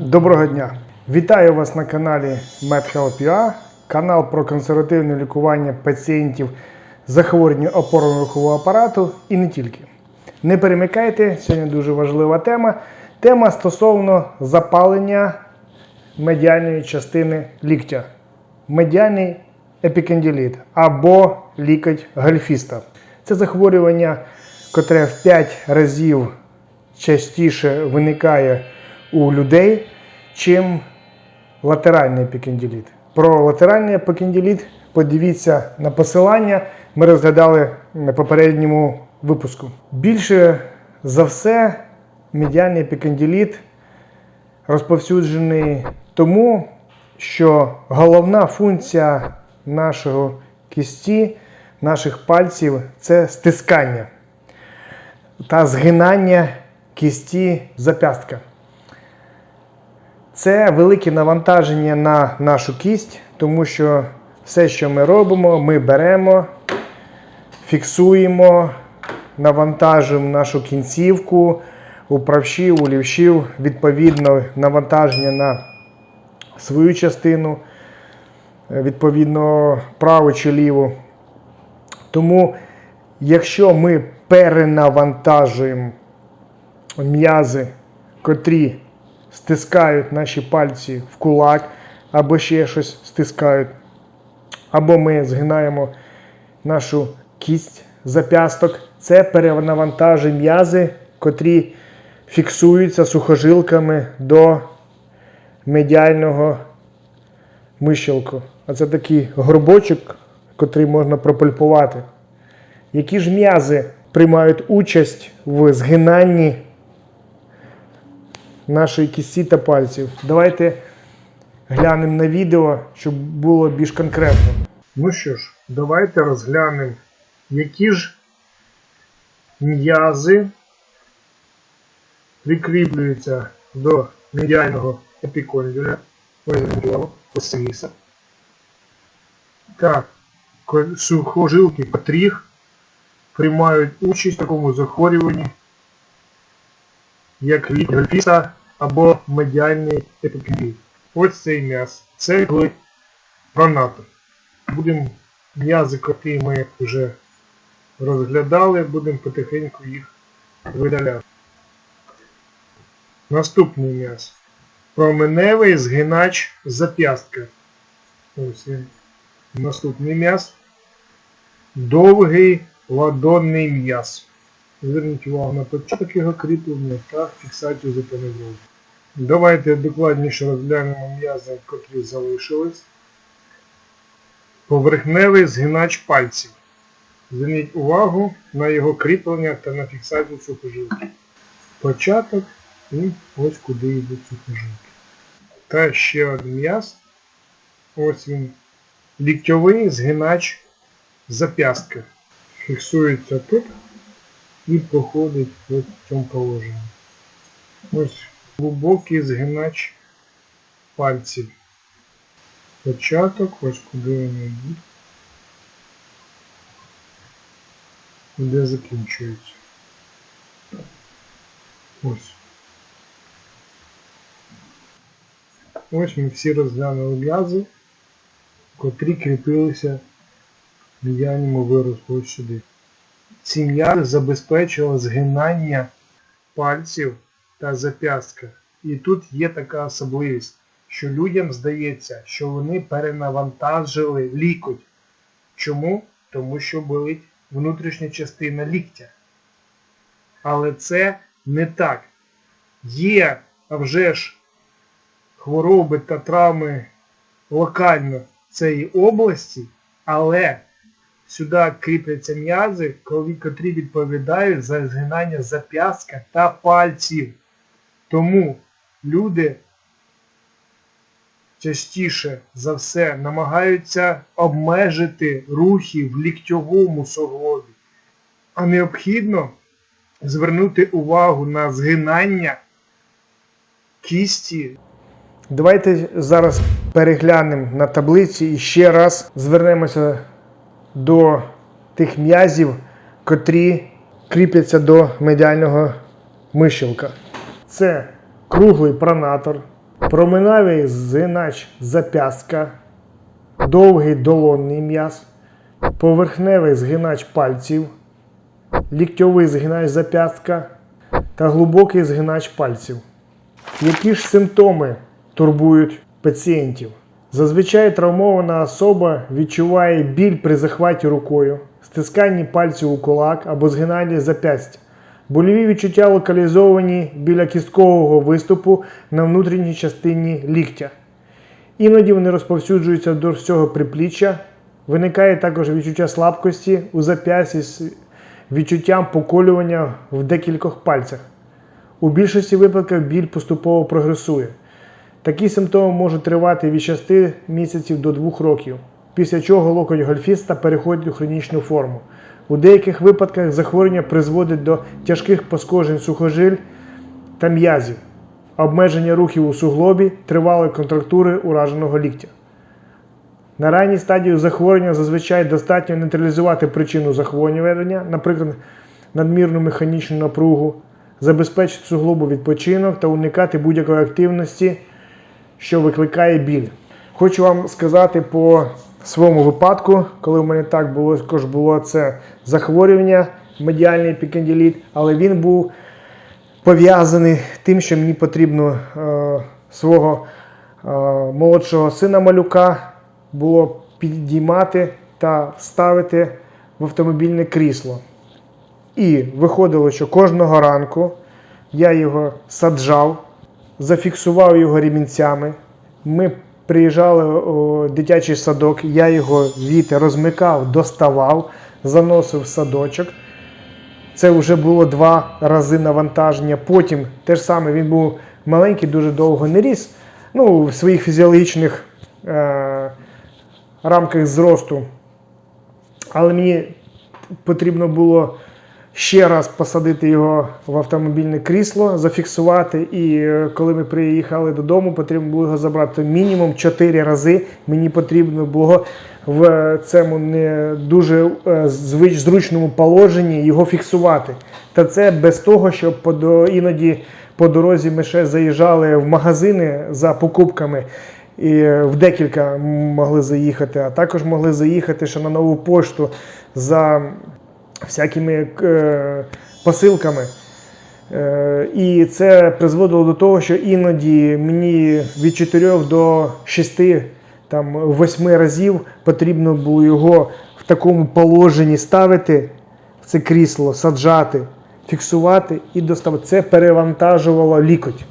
Доброго дня! Вітаю вас на каналі MedHelp.ua, канал про консервативне лікування пацієнтів з захворюванням опорно-рухового апарату і не тільки. Не перемикайте, сьогодні дуже важлива тема. Тема стосовно запалення медіальної частини ліктя. Медіальний епікандиліт або лікоть гальфіста. Це захворювання, котре в 5 разів частіше виникає у людей, чим латеральний епікандиліт. Про латеральний епікандиліт подивіться на посилання. Ми розглядали на попередньому випуску. Більше за все, медіальний епікандиліт розповсюджений тому, що головна функція нашого кісті, наших пальців це стискання та згинання кісті зап'ястка. Це велике навантаження на нашу кість, тому що все, що ми робимо, ми беремо, фіксуємо, навантажуємо нашу кінцівку, у правшів, у лівшів, відповідно, навантаження на свою частину, відповідно, праву чи ліву. Тому, якщо ми перенавантажуємо м'язи, котрі стискають наші пальці в кулак, або ще щось стискають, або ми згинаємо нашу кість зап'ясток, це перенавантажує м'язи, котрі фіксуються сухожилками до медіального мищелку. А це такий горбочок, котрий можна пропульпувати. Які ж м'язи приймають участь в згинанні нашої кісті та пальців? Давайте глянемо на відео, щоб було більш конкретно. Ну що ж, давайте розглянемо, які ж м'язи прикріплюються до медіального епіконділя. Ось Так, сухожилки котрих приймають участь в такому захворюванні, як лік гальфіста або медіальний епікондиль. Ось цей м'яз. Це коли гранатор. Будемо м'язи, котрі ми вже розглядали, будемо потихеньку їх видаляти. Наступний м'яз. Променевий згинач зап'ястка. Ось. Наступний м'яз. Довгий ладонний м'яз. Зверніть увагу на початок його кріплення та фіксацію запеневрозу. Давайте докладніше розглянемо м'язи, котрі залишились. Поверхневий згинач пальців. Зверніть увагу на його кріплення та на фіксацію сухожилки. Початок і ось куди йдуть сухожилки. Та ще один м'яз. Ось він. Ліктьовий згинач зап'ястка. Фіксується тут і проходить в цьому положенні. Ось глибокий згинач пальців. Початок, ось куди вони йдуть. Де закінчується. Ось. Ось ми всі розглянули м'язи, котрі кріпилися в медіальному виразку ось сюди. Ці м'язи забезпечували згинання пальців та зап'ястка. І тут є така особливість, що людям здається, що вони перенавантажили лікоть. Чому? Тому що болить внутрішня частина ліктя. Але це не так. Є, вже ж, хвороби та травми локально цієї області, але сюди кріпляться м'язи, котрі відповідають за згинання зап'ястка та пальців. Тому люди частіше за все намагаються обмежити рухи в ліктьовому суглобі, а необхідно звернути увагу на згинання кісті. Давайте зараз переглянемо на таблиці і ще раз звернемося до тих м'язів, котрі кріпляться до медіального мищелка. Це круглий пронатор, проминавий згинач зап'ястка, довгий долонний м'яз, поверхневий згинач пальців, ліктьовий згинач зап'ястка та глибокий згинач пальців. Які ж симптоми турбують пацієнтів? Зазвичай травмована особа відчуває біль при захваті рукою, стисканні пальців у кулак або згинанні зап'ястя. Больові відчуття локалізовані біля кісткового виступу на внутрішній частині ліктя. Іноді вони розповсюджуються до всього припліччя. Виникає також відчуття слабкості у зап'ясті з відчуттям поколювання в декількох пальцях. У більшості випадків біль поступово прогресує. Такі симптоми можуть тривати від 6 місяців до 2 років, після чого локоть гольфіста переходить у хронічну форму. У деяких випадках захворювання призводить до тяжких пошкоджень сухожиль та м'язів, обмеження рухів у суглобі, тривалої контрактури ураженого ліктя. На ранній стадії захворювання зазвичай достатньо нейтралізувати причину захворювання, наприклад, надмірну механічну напругу, забезпечити суглобу відпочинок та уникати будь-якої активності, що викликає біль. Хочу вам сказати по своєму випадку, коли в мене так було, також було це захворювання, медіальний епікандиліт, але він був пов'язаний тим, що мені потрібно е, свого е, молодшого сина малюка було підіймати та ставити в автомобільне крісло. І виходило, що кожного ранку я його саджав, зафіксував його ремінцями. Ми приїжджали у дитячий садок, я його від розмикав, доставав, заносив в садочок. Це вже було два рази навантаження. Потім те ж саме він був маленький, дуже довго не ріс. Ну, в своїх фізіологічних е, рамках зросту. Але мені потрібно було ще раз посадити його в автомобільне крісло, зафіксувати. І е, коли ми приїхали додому, потрібно було його забрати мінімум 4 рази. Мені потрібно було в цьому не дуже е, звич- зручному положенні його фіксувати. Та це без того, щоб іноді по дорозі ми ще заїжджали в магазини за покупками. І е, в декілька могли заїхати, а також могли заїхати ще на нову пошту за всякими е, посилками. Е, і це призводило до того, що іноді мені від 4 до 6, там, 8 разів потрібно було його в такому положенні ставити це крісло, саджати, фіксувати і доставати. Це перевантажувало лікоть.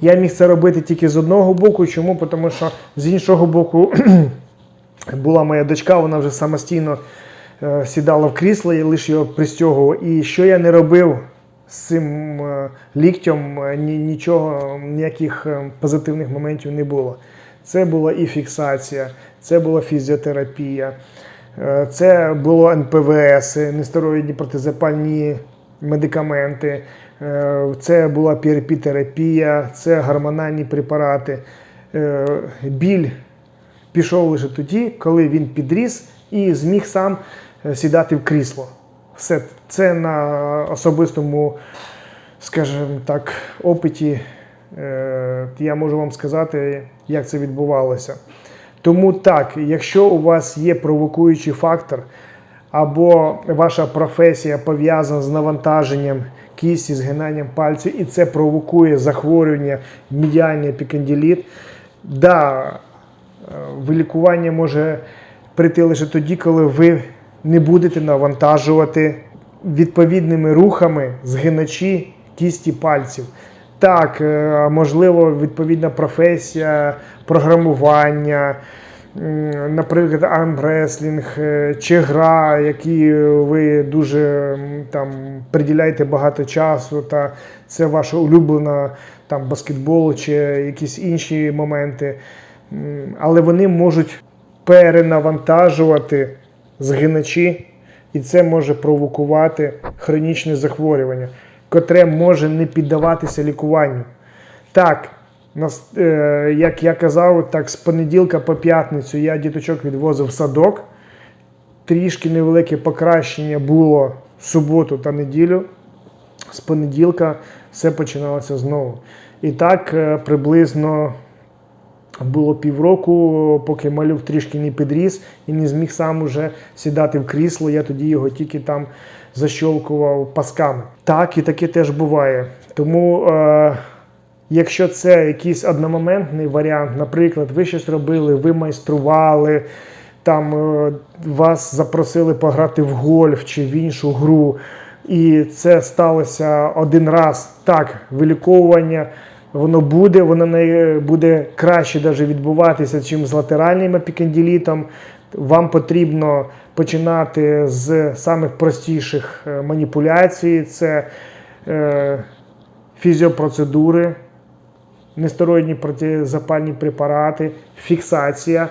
Я міг це робити тільки з одного боку. Чому? Тому що з іншого боку була моя дочка, вона вже самостійно е, сідала в крісло, я лише його пристягував. І що я не робив з цим е, ліктем, е, нічого, ніяких позитивних моментів не було. Це була і фіксація, це була фізіотерапія, це було НПВС, нестероїдні протизапальні медикаменти, це була PRP-терапія, це гормональні препарати. Біль пішов лише тоді, коли він підріс і зміг сам сідати в крісло. Все це на особистому, скажімо так, опиті. е, Я можу вам сказати, як це відбувалося. Тому так, якщо у вас є провокуючий фактор, або ваша професія пов'язана з навантаженням кісті, згинанням пальців, і це провокує захворювання медіальний епікандиліт, да, е, вилікування може прийти лише тоді, коли ви не будете навантажувати відповідними рухами згиначі кісті пальців. Так, е, можливо, відповідна професія, програмування, наприклад, армреслінг е, чи гра, які ви дуже там приділяєте багато часу, та це ваша улюблена там баскетбол чи якісь інші моменти. Але вони можуть перенавантажувати згиначі, і це може провокувати хронічне захворювання, котре може не піддаватися лікуванню. Так, е, як я казав, так з понеділка по п'ятницю я діточок відвозив в садок. Трішки невелике покращення було в суботу та неділю. З понеділка все починалося знову. І так е, приблизно було півроку, поки малюк трішки не підріс і не зміг сам уже сідати в крісло. Я тоді його тільки там защолкував пасками. Так, і таке теж буває. Тому, е, якщо це якийсь одномоментний варіант, наприклад, ви щось робили, ви майстрували, там е, вас запросили пограти в гольф чи в іншу гру, і це сталося один раз. Так, виліковування воно буде, воно не буде краще даже відбуватися, чим з латеральним епікандилітом. Вам потрібно починати з самих простіших е, маніпуляцій, це е, фізіопроцедури, нестероїдні протизапальні препарати, фіксація,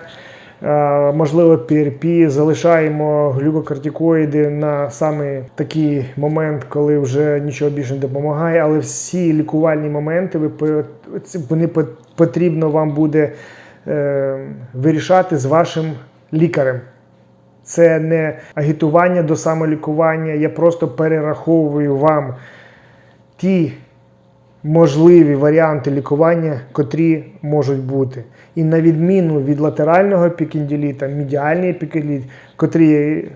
можливо, PRP, залишаємо глюкокортикоїди на саме такий момент, коли вже нічого більше не допомагає, але всі лікувальні моменти вони потрібно вам буде е, вирішати з вашим лікарем. Це не агітування до самолікування. Я просто перераховую вам ті можливі варіанти лікування, котрі можуть бути. І на відміну від латерального епікендиліта, медіальний епікендиліт, котрі,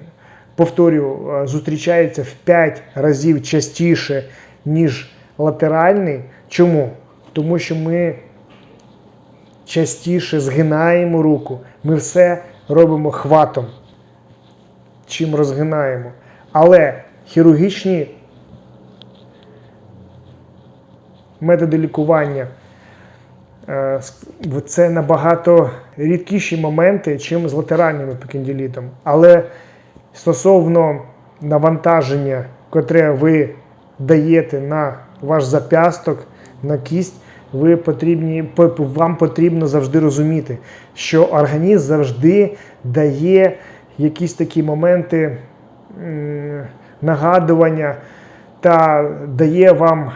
повторю, е, зустрічається в 5 разів частіше, ніж латеральний. Чому? Тому що ми частіше згинаємо руку, ми все робимо хватом, чим розгинаємо. Але хірургічні методи лікування е, це набагато рідкіші моменти, чим з латеральним епікендилітом. Але стосовно навантаження, котре ви даєте на ваш зап'ясток, на кість, ви потрібні, вам потрібно завжди розуміти, що організм завжди дає якісь такі моменти нагадування та дає вам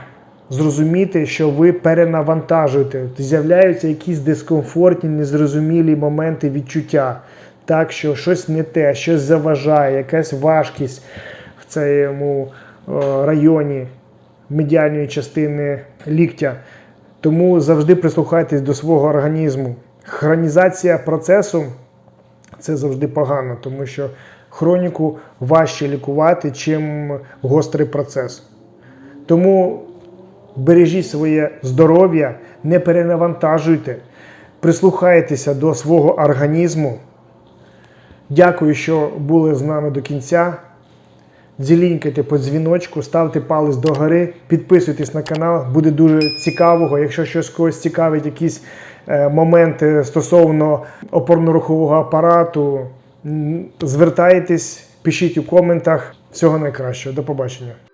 зрозуміти, що ви перенавантажуєте. З'являються якісь дискомфортні, незрозумілі моменти відчуття. Так, що щось не те, щось заважає, якась важкість в цьому районі медіальної частини ліктя. Тому завжди прислухайтесь до свого організму. Хронізація процесу це завжди погано, тому що хроніку важче лікувати, чим гострий процес. Тому бережіть своє здоров'я, не перенавантажуйте, прислухайтеся до свого організму. Дякую, що були з нами до кінця. Дзілінькайте по дзвіночку, ставте палець догори, підписуйтесь на канал, буде дуже цікавого. Якщо щось когось цікавить, якісь е, моменти стосовно опорно-рухового апарату, звертайтесь, пишіть у коментах. Всього найкращого. До побачення.